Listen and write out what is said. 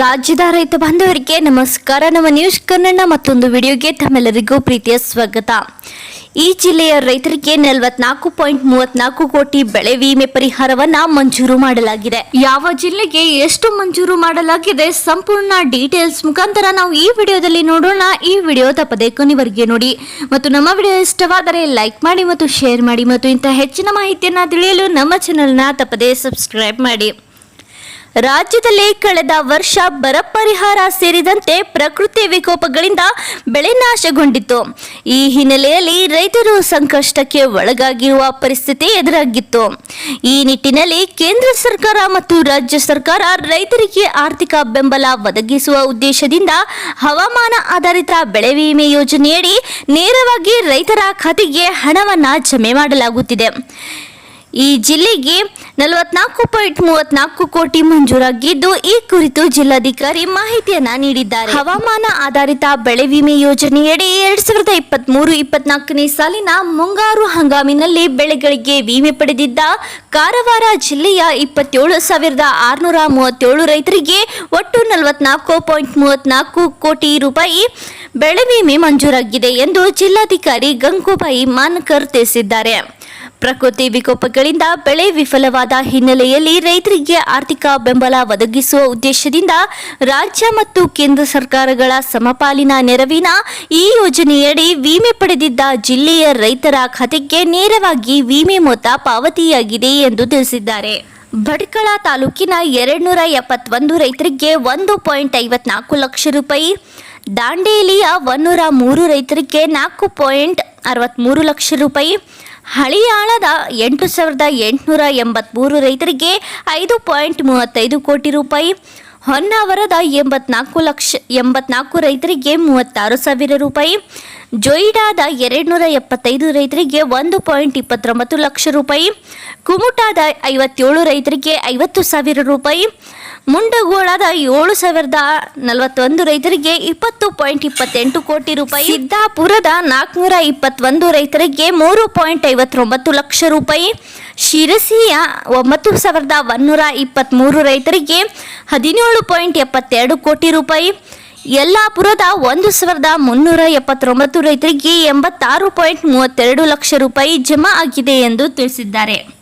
ರಾಜ್ಯದ ರೈತ ಬಾಂಧವರಿಗೆ ನಮಸ್ಕಾರ. ನಮ್ಮ ನ್ಯೂಸ್ ಕನ್ನಡ ಮತ್ತೊಂದು ವಿಡಿಯೋಗೆ ತಮ್ಮೆಲ್ಲರಿಗೂ ಪ್ರೀತಿಯ ಸ್ವಾಗತ. ಈ ಜಿಲ್ಲೆಯ ರೈತರಿಗೆ ನಲವತ್ನಾಲ್ಕು ಪಾಯಿಂಟ್ ಮೂವತ್ನಾಲ್ಕು ಕೋಟಿ ಬೆಳೆ ವಿಮೆ ಪರಿಹಾರವನ್ನ ಮಂಜೂರು ಮಾಡಲಾಗಿದೆ. ಯಾವ ಜಿಲ್ಲೆಗೆ ಎಷ್ಟು ಮಂಜೂರು ಮಾಡಲಾಗಿದೆ ಸಂಪೂರ್ಣ ಡೀಟೇಲ್ಸ್ ಮುಖಾಂತರ ನಾವು ಈ ವಿಡಿಯೋದಲ್ಲಿ ನೋಡೋಣ. ಈ ವಿಡಿಯೋ ತಪ್ಪದೆ ಕೊನೆವರೆಗೆ ನೋಡಿ. ಮತ್ತು ನಮ್ಮ ವಿಡಿಯೋ ಇಷ್ಟವಾದರೆ ಲೈಕ್ ಮಾಡಿ ಮತ್ತು ಶೇರ್ ಮಾಡಿ. ಮತ್ತು ಇಂತಹ ಹೆಚ್ಚಿನ ಮಾಹಿತಿಯನ್ನ ತಿಳಿಯಲು ನಮ್ಮ ಚಾನೆಲ್ನ ತಪ್ಪದೆ ಸಬ್ಸ್ಕ್ರೈಬ್ ಮಾಡಿ. ರಾಜ್ಯದಲ್ಲಿ ಕಳೆದ ವರ್ಷ ಬರ ಪರಿಹಾರ ಸೇರಿದಂತೆ ಪ್ರಕೃತಿ ವಿಕೋಪಗಳಿಂದ ಬೆಳೆ ನಾಶಗೊಂಡಿತ್ತು. ಈ ಹಿನ್ನೆಲೆಯಲ್ಲಿ ರೈತರು ಸಂಕಷ್ಟಕ್ಕೆ ಒಳಗಾಗಿರುವ ಪರಿಸ್ಥಿತಿ ಎದುರಾಗಿತ್ತು. ಈ ನಿಟ್ಟಿನಲ್ಲಿ ಕೇಂದ್ರ ಸರ್ಕಾರ ಮತ್ತು ರಾಜ್ಯ ಸರ್ಕಾರ ರೈತರಿಗೆ ಆರ್ಥಿಕ ಬೆಂಬಲ ಒದಗಿಸುವ ಉದ್ದೇಶದಿಂದ ಹವಾಮಾನ ಆಧಾರಿತ ಬೆಳೆ ವಿಮೆ ಯೋಜನೆಯಡಿ ನೇರವಾಗಿ ರೈತರ ಖಾತೆಗೆ ಹಣವನ್ನು ಜಮೆ ಮಾಡಲಾಗುತ್ತಿದೆ. ಈ ಜಿಲ್ಲೆಗೆ ನಲವತ್ನಾಲ್ಕು ಪಾಯಿಂಟ್ ಮೂವತ್ನಾಲ್ಕು ಕೋಟಿ ಮಂಜೂರಾಗಿದ್ದು, ಈ ಕುರಿತು ಜಿಲ್ಲಾಧಿಕಾರಿ ಮಾಹಿತಿಯನ್ನ ನೀಡಿದ್ದಾರೆ. ಹವಾಮಾನ ಆಧಾರಿತ ಬೆಳೆ ವಿಮೆ ಯೋಜನೆಯಡಿ ಎರಡ್ ಸಾವಿರದ ಇಪ್ಪತ್ತ್ ಮೂರು ಇಪ್ಪತ್ನಾಲ್ಕನೇ ಸಾಲಿನ ಮುಂಗಾರು ಹಂಗಾಮಿನಲ್ಲಿ ಬೆಳೆಗಳಿಗೆ ವಿಮೆ ಪಡೆದಿದ್ದ ಕಾರವಾರ ಜಿಲ್ಲೆಯ ಇಪ್ಪತ್ತೇಳು ಸಾವಿರದ ಆರುನೂರ ಮೂವತ್ತೇಳು ರೈತರಿಗೆ ಒಟ್ಟು ನಲವತ್ನಾಲ್ಕು ಪಾಯಿಂಟ್ ಮೂವತ್ನಾಲ್ಕು ಕೋಟಿ ರೂಪಾಯಿ ಬೆಳೆ ವಿಮೆ ಮಂಜೂರಾಗಿದೆ ಎಂದು ಜಿಲ್ಲಾಧಿಕಾರಿ ಗಂಗೂಬಾಯಿ ಮಾನಕರ್ ತಿಳಿಸಿದ್ದಾರೆ. ಪ್ರಕೃತಿ ವಿಕೋಪಗಳಿಂದ ಬೆಳೆ ವಿಫಲವಾದ ಹಿನ್ನೆಲೆಯಲ್ಲಿ ರೈತರಿಗೆ ಆರ್ಥಿಕ ಬೆಂಬಲ ಒದಗಿಸುವ ಉದ್ದೇಶದಿಂದ ರಾಜ್ಯ ಮತ್ತು ಕೇಂದ್ರ ಸರ್ಕಾರಗಳ ಸಮಪಾಲಿನ ನೆರವಿನ ಈ ಯೋಜನೆಯಡಿ ವಿಮೆ ಪಡೆದಿದ್ದ ಜಿಲ್ಲೆಯ ರೈತರ ಖಾತೆಗೆ ನೇರವಾಗಿ ವಿಮೆ ಮೊತ್ತ ಪಾವತಿಯಾಗಿದೆ ಎಂದು ತಿಳಿಸಿದ್ದಾರೆ. ಭಟ್ಕಳ ತಾಲೂಕಿನ ಎರಡ್ನೂರ ಎಪ್ಪತ್ತೊಂದು ರೈತರಿಗೆ ಒಂದು ಪಾಯಿಂಟ್ ಐವತ್ನಾಲ್ಕು ಲಕ್ಷ ರೂಪಾಯಿ, ದಾಂಡೇಲಿಯ ಒನ್ನೂರ ಮೂರು ರೈತರಿಗೆ ನಾಲ್ಕು ಪಾಯಿಂಟ್ ಅರವತ್ತ್ಮೂರು ಲಕ್ಷ ರೂಪಾಯಿ ಹಳಿಯಾಳದ ಎಂಟು ಸಾವಿರದ ಎಂಟುನೂರ ಎಂಬತ್ತ್ಮೂರು ರೈತರಿಗೆ ಐದು ಪಾಯಿಂಟ್ ಮೂವತ್ತೈದು ಕೋಟಿ ರೂಪಾಯಿ, ಹೊನ್ನಾವರದ ಎಂಬತ್ನಾಲ್ಕು ಲಕ್ಷ, ಎಂಬತ್ನಾಲ್ಕು ರೈತರಿಗೆ ಮೂವತ್ತಾರು ಸಾವಿರ ರೂಪಾಯಿ, ಜೊಯಿಡಾದ ಎರಡುನೂರ ಎಪ್ಪತ್ತೈದು ರೈತರಿಗೆ ಒಂದು ಪಾಯಿಂಟ್ ಇಪ್ಪತ್ತೊಂಬತ್ತು ಲಕ್ಷ ರೂಪಾಯಿ, ಕುಮುಟಾದ ಐವತ್ತೇಳು ರೈತರಿಗೆ ಐವತ್ತು ಸಾವಿರ ರೂಪಾಯಿ ಮುಂಡಗೋಳದ ಏಳು ಸಾವಿರದ ನಲವತ್ತೊಂದು ರೈತರಿಗೆ ಇಪ್ಪತ್ತು ಪಾಯಿಂಟ್ ಇಪ್ಪತ್ತೆಂಟು ಕೋಟಿ ರೂಪಾಯಿ, ಸಿದ್ದಾಪುರದ ನಾಲ್ಕುನೂರ ಇಪ್ಪತ್ತೊಂದು ರೈತರಿಗೆ ಮೂರು ಪಾಯಿಂಟ್ ಐವತ್ತೊಂಬತ್ತು ಲಕ್ಷ ರೂಪಾಯಿ, ಶಿರಸಿಯ ಒಂಬತ್ತು ಸಾವಿರದ ಒಂನ್ನೂರ ಇಪ್ಪತ್ತ್ಮೂರು ರೈತರಿಗೆ ಹದಿನೇಳು ಪಾಯಿಂಟ್ ಎಪ್ಪತ್ತೆರಡು ಕೋಟಿ ರೂಪಾಯಿ, ಯಲ್ಲಾಪುರದ ಒಂದು ಸಾವಿರದ ಮುನ್ನೂರ ಎಪ್ಪತ್ತೊಂಬತ್ತು ರೈತರಿಗೆ ಎಂಬತ್ತಾರು ಪಾಯಿಂಟ್ ಮೂವತ್ತೆರಡು ಲಕ್ಷ ರೂಪಾಯಿ ಜಮಾ ಆಗಿದೆ ಎಂದು ತಿಳಿಸಿದ್ದಾರೆ.